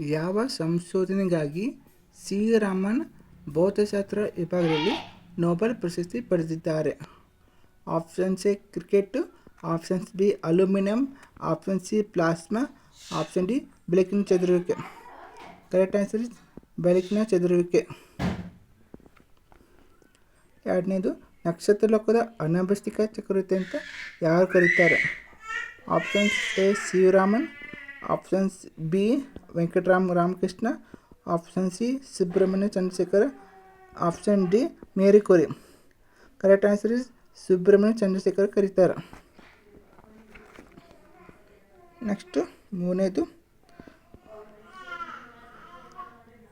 ಯಾವ ಸಂಶೋಧನೆಗಾಗಿ ಸಿ ರಾಮನ್ ಭೌತಶಾಸ್ತ್ರ ವಿಭಾಗದಲ್ಲಿ ನೊಬೆಲ್ ಪ್ರಶಸ್ತಿ ಪಡೆದಿದ್ದಾರೆ? Options A cricket options B aluminium, option C plasma, option D ಬೆಳಕಿನ ಚದುರುವಿಕೆ. ಕರೆಕ್ಟ್ ಆನ್ಸರ್ ಇಸ್ ಬೆಳಕಿನ ಚದುರುವಿಕೆ. ಎರಡನೇದು, ನಕ್ಷತ್ರ ಲೋಕದ ಅನಭ್ಯಸ್ತಿಕ ಚಕ್ರವರ್ತಿ ಅಂತ ಯಾರು ಕರೀತಾರೆ? Options A Shivaraman options B Venkataram Ramakrishna option C Subrahmanya Chandrashekhar option D Marie Curie. Correct answer is Subrahmanya Chandrashekhar ಕರೀತಾರೆ. ನೆಕ್ಸ್ಟು ಮೂರನೇದು.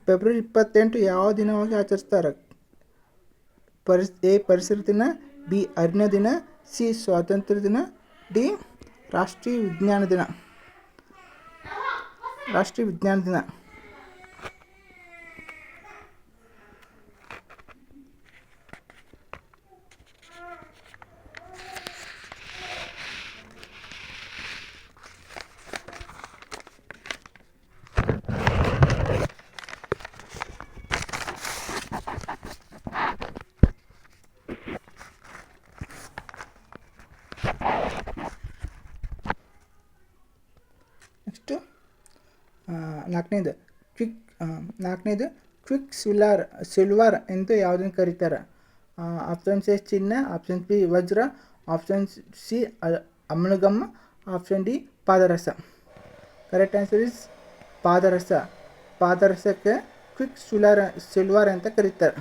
ಫೆಬ್ರವರಿ ಇಪ್ಪತ್ತೆಂಟು ಯಾವ ದಿನವಾಗಿ ಆಚರಿಸ್ತಾರೆ? ಪರಿಸ್, ಎ, ಪರಿಸರ ದಿನ, ಬಿ, ಅರಣ್ಯ ದಿನ, ಸಿ, ಸ್ವಾತಂತ್ರ್ಯ ದಿನ, ಡಿ, ರಾಷ್ಟ್ರೀಯ ವಿಜ್ಞಾನ ದಿನ. ರಾಷ್ಟ್ರೀಯ ವಿಜ್ಞಾನ ದಿನ ನೆಕ್ಸ್ಟು ನಾಲ್ಕನೇದು ಕ್ವಿಕ್ ನಾಲ್ಕನೇದು ಕ್ವಿಕ್ ಸಿಲ್ವರ್ ಸಿಲ್ವರ್ ಎಂದು ಯಾವುದನ್ನು ಕರೀತಾರೆ? ಆಪ್ಷನ್ ಸಿ, ಚಿನ್ನ, ಆಪ್ಷನ್ ಬಿ, ವಜ್ರ, option C amalgam, option D, ಪಾದರಸ. Correct answer is ಪಾದರಸ. ಪಾದರಸಕ್ಕೆ ಕ್ವಿಕ್ ಸುಲಾರ್, ಸಿಲ್ವಾರ್ ಅಂತ ಕರೀತಾರೆ.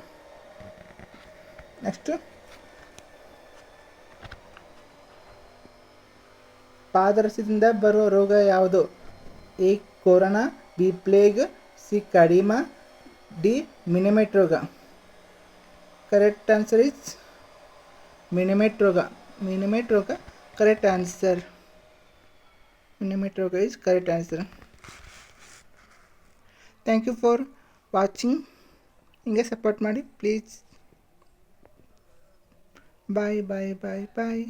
ನೆಕ್ಸ್ಟು, ಪಾದರಸದಿಂದ ಬರುವ ರೋಗ ಯಾವುದು? A corona B plague C ಕಡಿಮ ಡಿ ಮಿನಿಮೆಟ್ ರೋಗ ಕರೆಕ್ಟ್ ಆನ್ಸರ್ ಇಸ್ ಮಿನಿಮೆಟ್ ರೋಗ ಮಿನಿಮೆಟ್ ರೋಗ ಕರೆಕ್ಟ್ ಆನ್ಸರ್ ಮಿನಿಮೆಟ್ ರೋಗ is correct answer thank you for watching ಹಿಂಗೆ ಸಪೋರ್ಟ್ ಮಾಡಿ please bye bye bye bye